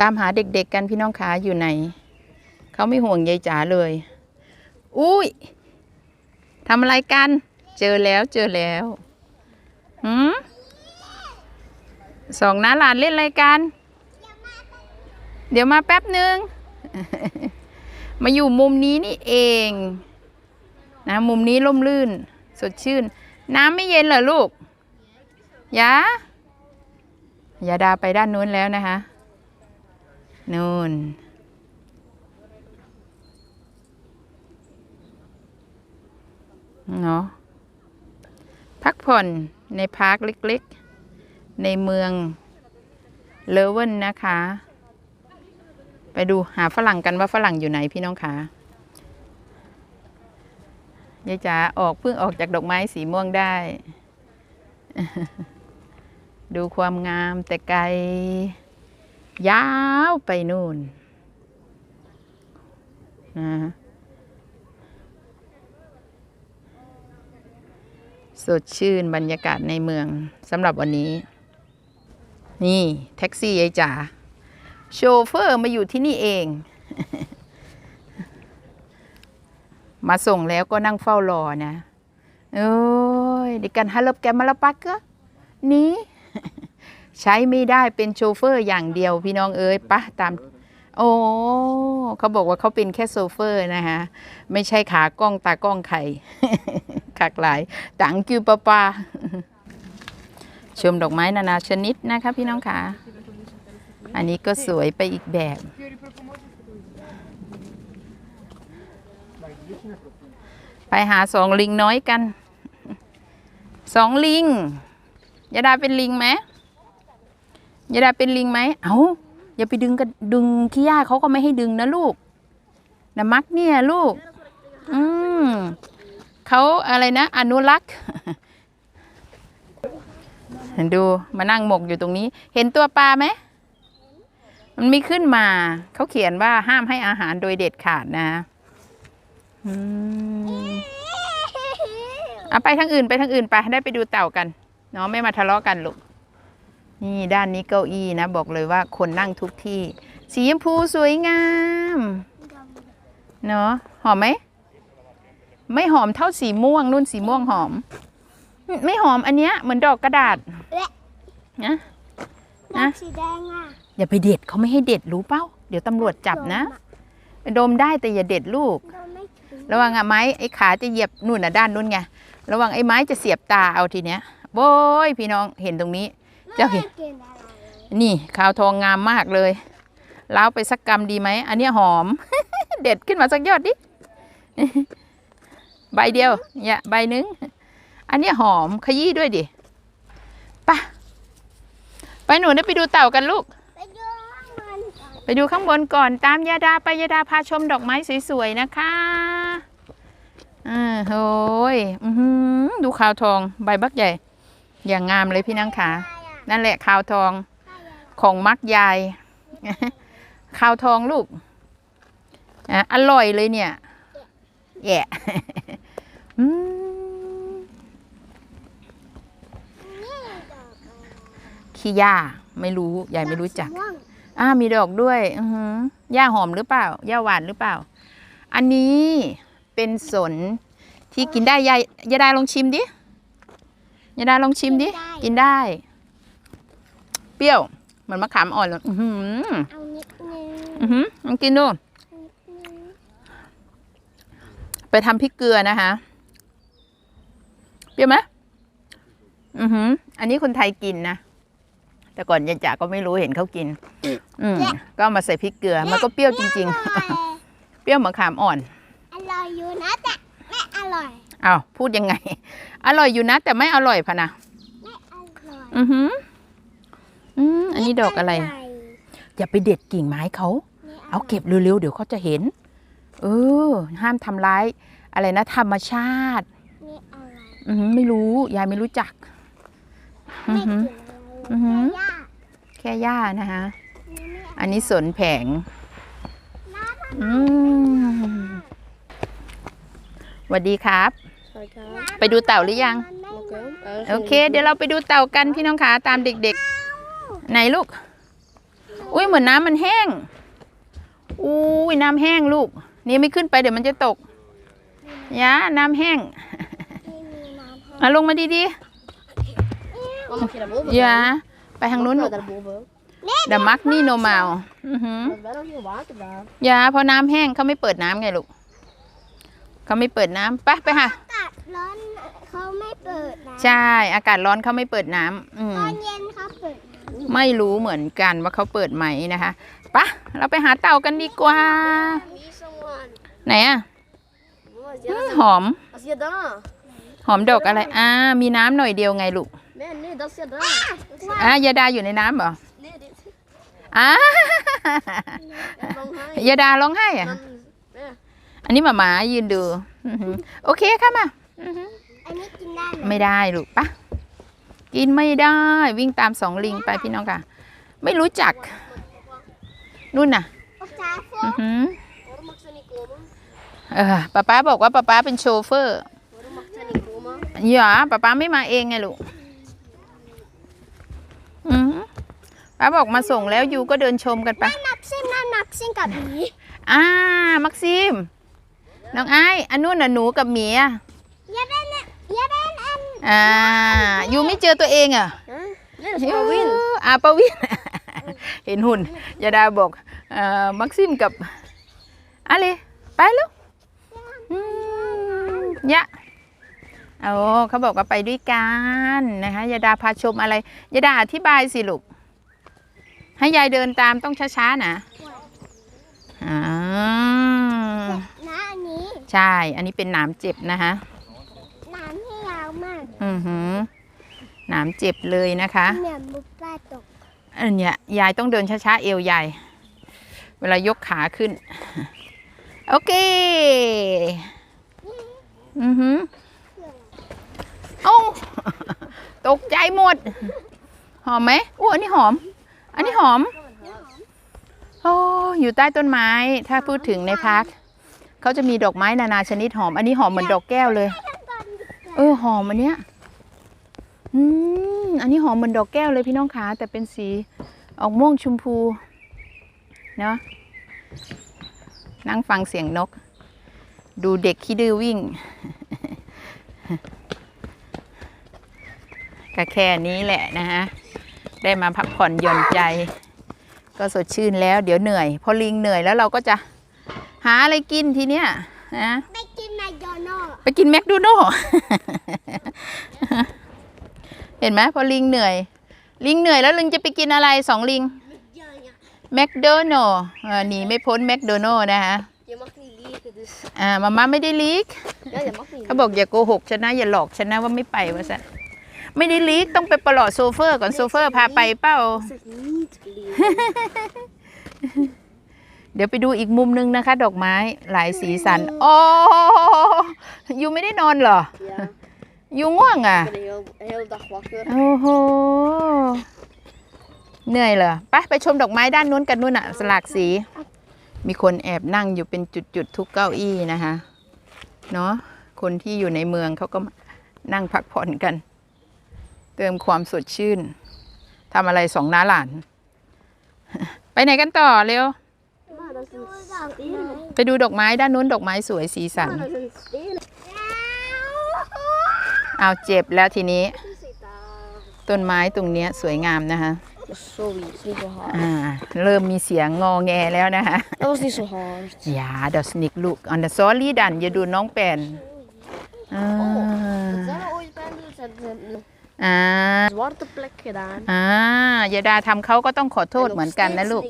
ตามหาเด็กๆกันพี่น้องขาอยู่ไหน เขาไม่ห่วงยายจ๋าเลย อุ้ยทำอะไรกัน เจอแล้วเจอแล้วหืมสองน้าหลานเล่นอะไรกัน เดี๋ยวมาแป๊บหนึ่ง มาอยู่มุมนี้นี่เอง นะมุมนี้ร่มรื่น สดชื่น น้ำไม่เย็นเหรอลูกยายาดาไปด้านนู้นแล้วนะคะ นู่น เนาะ พักผ่อนในพาร์คเล็กๆ ในเมืองเลเวนนะคะ ไปดูหาฝรั่งกันว่าฝรั่งอยู่ไหนพี่น้องคะยายจ๋าออกเพิ่งออกจากดอกไม้สีม่วงได้ ดูความงามแต่ไกล ยาวไปนู่นนะสดชื่นบรรยากาศในเมืองสำหรับวันนี้ นี่ แท็กซี่ยายจ๋าโชเฟอร์มาอยู่ที่นี่เอง มาส่งแล้วก็นั่งเฝ้ารอนะ โอ้ยดิกันฮัลโหลแกมาละปักก็นี่ ใช้ไม่ได้เป็นโชเฟอร์อย่างเดียวพี่น้องเอ้ยปะตาม โอ้เขาบอกว่าเขาเป็นแค่โซเฟอร์นะคะไม่ใช่ขากล้องตากล้องไข่ขักหลายตังกิวปะปาชมดอกไม้นานาชนิดนะคะพี่น้องค่ะอันนี้ก็สวยไปอีกแบบ ไปหาสองลิงน้อยกัน สองลิงยาดาเป็นลิงไหม ยาดาเป็นลิงไหมเอาอย่าไปดึงกันดึงขี้ย่าเขาก็ไม่ให้ดึงนะลูกนะมักเนี่ยลูก อืมเขาอะไรนะ อนุรักษ์ดูมานั่งหมกอยู่ตรงนี้ เห็นตัวปลาไหมมันไม่ขึ้นมา เขาเขียนว่าห้ามให้อาหารโดยเด็ดขาดนะอืมเอาไปทางอื่นไปทางอื่นไปได้ไปดูเต่ากันเนาะไม่มาทะเลาะกันลูก นี่ด้านนี้เก้าอี้นะ บอกเลยว่าคนนั่งทุกที่ สีชมพูสวยงาม เนาะหอมไหม ไม่หอมเท่าสีม่วงนุ่นสีม่วงหอม ไม่หอมอันเนี้ยเหมือนดอกกระดาษนะดอกสีแดงอะอย่าไปเด็ดเขาไม่ให้เด็ดรู้เป้า เดี๋ยวตำรวจจับนะดมได้แต่อย่าเด็ดลูกโดนไม่ถึงระวังอะไม้ไอ้ขาจะเหยียบนู่นน่ะด้านนู้นไงระวังไอ้ไม้จะเสียบตาเอาทีเนี้ยโว้ยพี่น้องเห็นตรงนี้ เจ้าเห็นไม่กินอะไรเลยนี่ขาวทองงามมากเลยล้าวไปสักกำดีไหม อันเนี้ยหอม เด็ดขึ้นมาสักยอดดิ ใบเดียว เนี่ยใบหนึงอันเนี้ยหอมขยี้ด้วยดิไปะไปหนูได้ไปดูเต่ากันลูกไปดูข้างบนก่อนไปดูข้างบนก่อน ตามยาดาไปยาดาพาชมดอกไม้สวยๆนะคะอ่าโอ้ยอื้อหือดูขาวทองใบบักใหญ่ อย่างงามเลยพี่นางขา นั่นแหละขาวทองของมักยายขาวทองลูกอะอร่อยเลยเนี่ย แย่อืมขี้ย่าไม่รู้ยายไม่รู้จักม่วงอ่ามีดอกด้วย อือหือย่าหอมหรือเปล่าย่าหวานหรือเปล่า อันนี้เป็นสนที่กินได้ยายยายดาลองชิมดิยายดาลองชิมดิ กินได้ เปรี้ยวเหมือนมะขามอ่อนเลยอือหือเอานิดนึงอือหือลองกินดู นิดนึงไปทำพริกเกลือนะคะ เปรี้ยวไหมอือหือ อันนี้คนไทยกินนะ แต่ก่อนยายจ๋าก็ไม่รู้เห็นเขากิน อืมก็เอามาใส่พริกเกลือ มันก็เปรี้ยวจริงอร่อยๆเปรี้ยวมะขามอ่อน อร่อยอยู่นะแต่ไม่อร่อยอ้าว พูดยังไง อร่อยอยู่นะ แต่ไม่อร่อยพะนะ ไม่อร่อย อือหือ อืมอันนี้ดอกอะไรม่อย่าไปเด็ดกิ่งไม้เขาไม่ร่ยเอาเก็บเร็วๆเดี๋ยวเขาจะเห็น เออ ห้ามทำร้าย อะไรนะ ธรรมชาติไม่อร่อยอือหือไม่รู้ ยายไม่รู้จัก อืไม่อหือกินอือหือย่าแค่ย่านะคะนี่ไม่อร่อยอันนี้สนแผง อืมสวัสดีครับใช่ครับไปดูเต่าหรือยังมันไม่โอเคโอเค เดี๋ยวเราไปดูเต่ากันพี่น้องขาตามเด็ก ๆ ไหนลูกหนูอุ้ยเหมือนน้ำมันแห้ง อุ้ยน้ำแห้งลูก นี่ไม่ขึ้นไปเดี๋ยวมันจะตกยาน้ำแห้งไม่มีน้ำให้เอาลงมาดี Wat mag je daarboven? ๆยาไปทางนู้น Mag ลู je ก daarboven? เดมักนี่โนมาวอือหือ Er is bijna geen water daar. ยาพอน้ำแห้งเขาไม่เปิดน้ำไงลูกเขาไม่เปิดน้ำไปไปค่ะอากาศร้อนเขาไม่เปิดนะใช่ อากาศร้อนเขาไม่เปิดน้ำอืมตอนเย็นเขาเปิดน้ ไม่รู้เหมือนกันว่าเขาเปิดไหมนะคะไปะเราไปหาเต่ากันดีกว่า Wie is someone? ไหนอะ Wat อื is ม dat? หอม Dat is je daar. หอมดอกอะไร อ่า มีน้ำหน่อยเดียวไงลูก Nee, nee, dat is je daar. อ่ายาดาอยู่ในน้ำเหรอ Nee, dit. อ่า Ja, dan ga je. ยาดาร้องไห้อะ Dan, ja. อันนี้หมาหมายืนดูอือหือโอเคค่ะมาอือหือำอันนี้กินได้ไหมไม่ได้ลูกปะ กินไม่ได้วิ่งตามสองลิงไปพี่น้องค่ะ ไม่รู้จัก นู่นน่ะโอ้จ้าฟูอือหือ Waarom mag ze niet komen? เออป้าป้าบอกว่าป้าป้าเป็นโชเฟอร์ Waarom mag ze niet komen? อย่าป้าป้าไม่มาเองไงลูกอือหือป้าบอกมาส่งแล้วยูก็เดินชมกันไปนับซิมนะนับซิมกับหมีอ่ามักซิม น้องไอ้ายอันนู้นน่ะหนูกับหมีอะ อันอ่ายูไม่เจอตัวเองอะ Huh? Nee, dat is maar win. อาปาวิน เห็นหุ่นยาดาบอกเอ่อมักซิมกับอะไรไปลูกอืมยะโอ้เขาบอกว่าไปด้วยกันนะคะยาดาพาชมอะไรยาดาอธิบายสิลูกให้ยายเดินตามต้องช้าๆนะอ่านะอันนี้ใช่ อันนี้เป็นหนามเจ็บนะคะ น้ำที่ยาวมาก อือหือหนามเจ็บเลยนะคะเหมือนบุปผาตกอันเนี้ยยายต้องเดินช้าๆเอวใหญ่ เวลายกขาขึ้น โอเค อือหือเอ้าตกใจหมด หอมไหมอู้อันนี้หอม อันนี้หอม โอ้อยู่ใต้ต้นไม้ ถ้าพูดถึงในพัก เขาจะมีดอกไม้นานาชนิดหอม อันนี้หอมเหมือนดอกแก้วเลย เออหอมอันเนี้ยอืมอันนี้หอมเหมือนดอกแก้วเลยพี่น้องขาแต่เป็นสีออกม่วงชมพูเนาะนั่งฟังเสียงนก ดูเด็กขี้ดื้อวิ่งก็แค่นี้แหละนะฮะ ได้มาพักผ่อนหย่อนใจ ก็สดชื่นแล้วเดี๋ยวเหนื่อย พอลิงเหนื่อยแล้วเราก็จะหาอะไรกินทีเนี้ยนะ ไปกินแมคโดนัลด์ไปกินแมคโดนัลล์เห็นไหมพอลิงเหนื่อย ลิงเหนื่อยแล้วลิงจะไปกินอะไรสองลิงแมคโดนัลล์เออหนีไม่พ้นแมคโดนัลล์นะคะ Je mag niet liegen, dus. อ่ามาม่าไม่ได้ลีก Ja, je mag niet เขาบอกอย่าโกหกฉันนะอย่าหลอกฉันนะว่าไม่ไปวะสันไม่ได้ลีกต้องไปประหลอดโซเฟอร์ก่อนโซเฟอร์พาไปเป้า เดี๋ยวไปดูอีกมุมนึงนะคะ ดอกไม้หลายสีสันโอ้ยูไม่ได้นอนเหรอ Ja, ยูง่วงอะ ik ben de hele, de hele dag wakker. โอ้โหเหนื่อยเหรอไปไปชมดอกไม้ด้านนู้นกันนู่นอะสลากสี มีคนแอบนั่งอยู่เป็นจุดๆทุกเก้าอี้นะคะเนาะคนที่อยู่ในเมืองเขาก็มานั่งพักผ่อนกัน เติมความสดชื่นทำอะไรสองน้าหลาน ไปไหนกันต่อเร็ว ไม้ไปดูดอกไม้ด้านนู้นดอกไม้สวยสีสัน Maar dat is een steen. เอาเจ็บแล้วทีนี้ Zit daar. ต้นไม้ตรงเนี้ยสวยงามนะคะ Sorry, het is niet zo hard. อ่าเริ่มมีเสียงงอแงแล้วนะคะ Dat was niet zo hard. อย่าดอสนิกลูกอันเดอร์ซอรี่ดันอย่าดูน้องแปนอ่า Het zijn er ooit pendels hebben ze อ่า een zwarte plek gedaan. อ่ายาดาทำเขาก็ต้องขอโทษ En nog เหมือนกันนะ steeds ลูก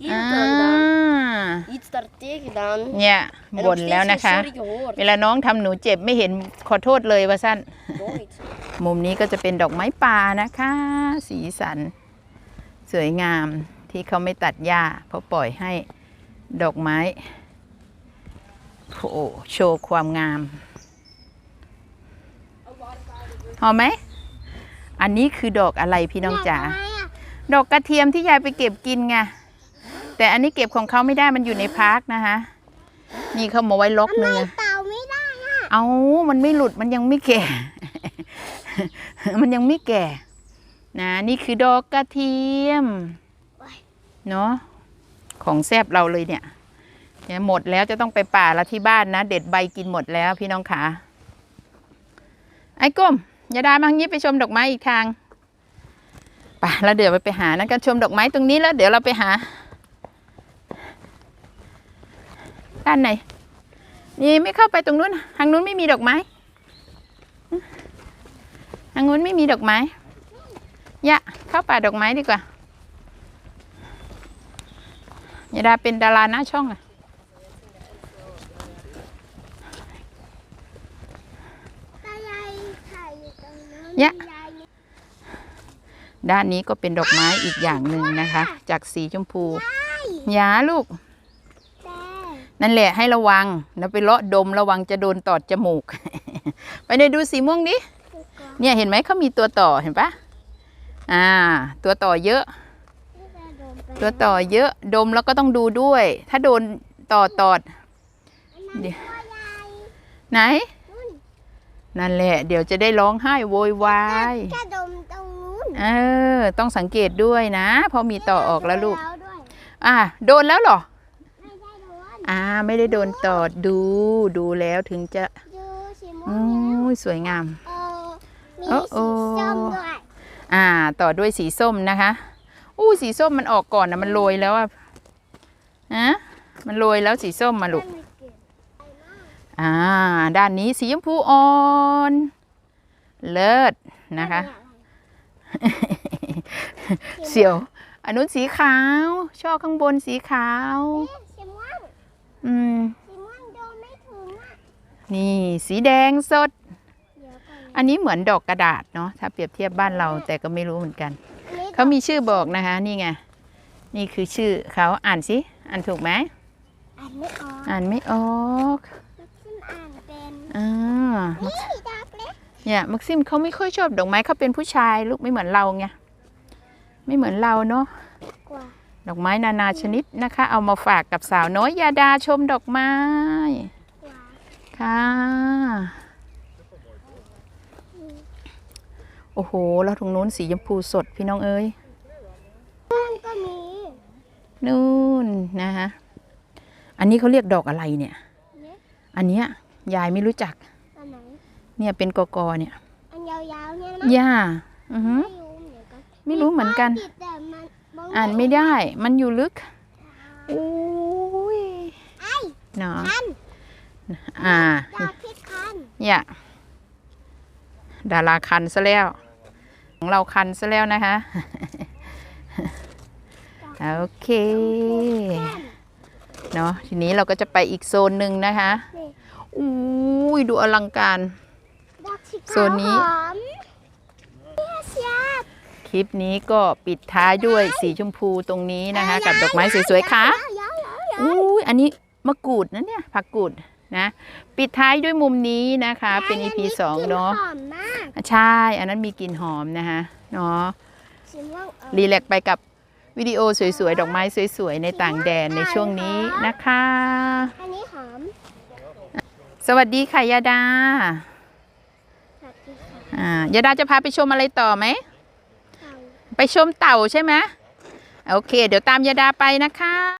niks, Sorry, kijk. Hier อ่า heb ik dat gedaan. Iets daar tegen gedaan. เนี่ย En บ่น nog แล้ว steeds นะ geen คะ sorry gehoord. เวลาน้องทำหนูเจ็บไม่เห็นขอโทษเลยว่าสั้น Nooit. มุมนี้ก็จะเป็นดอกไม้ป่านะคะ สีสัน สวยงามที่เขาไม่ตัดหญ้าเพราะปล่อยให้ดอกไม้โอ้โชว์ความงาม หอมไหม อันนี้คือดอกอะไรพี่น้องจ๋าดกไม้อะดอกกระเทียมที่ยายไปเก็บกินไง แต่อันนี้เก็บของเขาไม่ได้มันอยู่ในพาร์คนะคะนี่เขามาไว้ล็อกทำไมนึงอะเต่าไม่ได้อะเอามันไม่หลุดมันยังไม่แก่ มันยังไม่แก่ นะนี่คือดอกกระเทียมเนาะของแซบเราเลยเนี่ยเนี่ยหมดแล้วจะต้องไปป่าละที่บ้านนะ เด็ดใบกินหมดแล้วพี่น้องขาไอ้ก้มยาดามาทางนี้ไปชมดอกไม้อีกทางไปแล้วเดี๋ยวไปไปหานั่นกันชมดอกไม้ตรงนี้แล้วเดี๋ยวเราไปหา ด้านไหนนี่ไม่เข้าไปตรงนู้นทางนู้นไม่มีดอกไม้ทางนู้นไม่มีดอกไม้ยะเข้าป่าดอกไม้ดีกว่ายาดาเป็นดาราหน้าช่องอะตายายถ่ายอยู่ตรงนั้นยะยายเนี่ยด้านนี้ก็เป็นดอกไม้อีกอย่างหนึ่งนะคะ จากสีชมพูหยาลูกแต่ นั่นแหละให้ระวังแล้วไปเลาะดมระวังจะโดนตอดจมูก ไปเลยดูสีม่วงดิคือก่อนเนี่ยเห็นไหมเขามีตัวต่อเห็นปะอ่า ตัวต่อเยอะที่จะโดนไปตัวต่อเยอะดมแล้วก็ต้องดูด้วย ถ้าโดนต่อตอดอันนั้นเดี๋ยวตัวยายไหนนู่นนั่นแหละ เดี๋ยวจะได้ร้องไห้โวยวายแค่ดมตรงนู้นเออ ต้องสังเกตด้วยนะเพอมีต่อออกแล้วลูกโดนด้วยอ่าโดนแล้วเหรอไม่ได้โดน อ่าไม่ได้โดนตอดดูดูแล้วถึงจะดูสีม่วโอ้งแล้วยสวยงาม เออมีโอ้โอ้สีส้มด้วยอ่า ต่อด้วยสีส้มนะคะ อู้สีส้มมันออกก่อนนะมันโรยแล้วอะฮะมันโรยแล้วสีส้มมาลูกมันเกิดอ่า ด้านนี้สีชมพูอ่อน เลิศนะคะ เสียว อันนู้นสีขาว ช่อข้างบนสีขาว เอ๊ะสีม่วง อืม สีม่วงโดนไม่ถึงอะนี่สีแดงสด เดี๋ยวก่อนนะอันนี้เหมือนดอกกระดาษเนาะถ้าเปรียบเทียบบ้านเราแต่ก็ไม่รู้เหมือนกัน อันนี้เขามีชื่อบอกนะคะ นี่ไง นี่คือชื่อเขาอ่านสิอ่านถูกไหมอ่านไม่ออกอ่านไม่ออกขึ้นอ่านเป็นอ่านี่ดอกเล็กเนี่ยมักซิมเขาไม่ค่อยชอบดอกไม้เขาเป็นผู้ชายลูกไม่เหมือนเราไงไม่เหมือนเราเนาะกว่า ดอกไม้นานาชนิดนะคะ เอามาฝากกับสาวน้อยยาดาชมดอกไม้กว่าค่ะ โอ้โห แล้วตรงนู้นสีชมพูสดพี่น้องเอ้ยมันก็มีนู่นนะคะอันนี้เขาเรียกดอกอะไรเนี่ยเนี่ยอันเนี้ยยายไม่รู้จักอันไหนเนี่ยเป็นกอกอเนี่ย อันยาวๆเนี่ยนะย่า อือหือไม่รู้เหมือนกันไม่รู้เหมือนกัน ติดแต่มันมง อ่านไม่ได้ มันอยู่ลึกโอ้ยไอ้เนาะคันอ่าดอกพิษคันอย่าดาราคันซะแล้ว ของเราคันซะแล้วนะคะ โอเค เนาะทีนี้เราก็จะไปอีกโซนหนึ่งนะคะนี่อุ้ยดูอลังการดอกสีโซนนี้ ขาวหอมเสียเสียบ ค ลิปนี้ก็ปิดท้ายด้วยสีชมพูตรงนี้นะคะ กับดอกไม้สวยๆค่ะยาวๆอุ้ยอันนี้มะกรูดนะเนี่ยผักกูดนะปิดท้ายด้วยมุมนี้นะคะ เป็น EP สองเนาะหอมมากใช่ อันนั้นมีกลิ่นหอมนะคะเนาะสีม่วงเออรีแลกซ์ไปกับวิดีโอสวยๆ ดอกไม้สวยๆ ในต่างแดนในช่วงนี้นะคะ อันนี้หอม สวัสดีค่ะยาดา สวัสดีค่ะอ่ายาดาจะพาไปชมอะไรต่อไหมเต่า ไปชมเต่าใช่ไหมโอเค เดี๋ยวตามยาดาไปนะคะ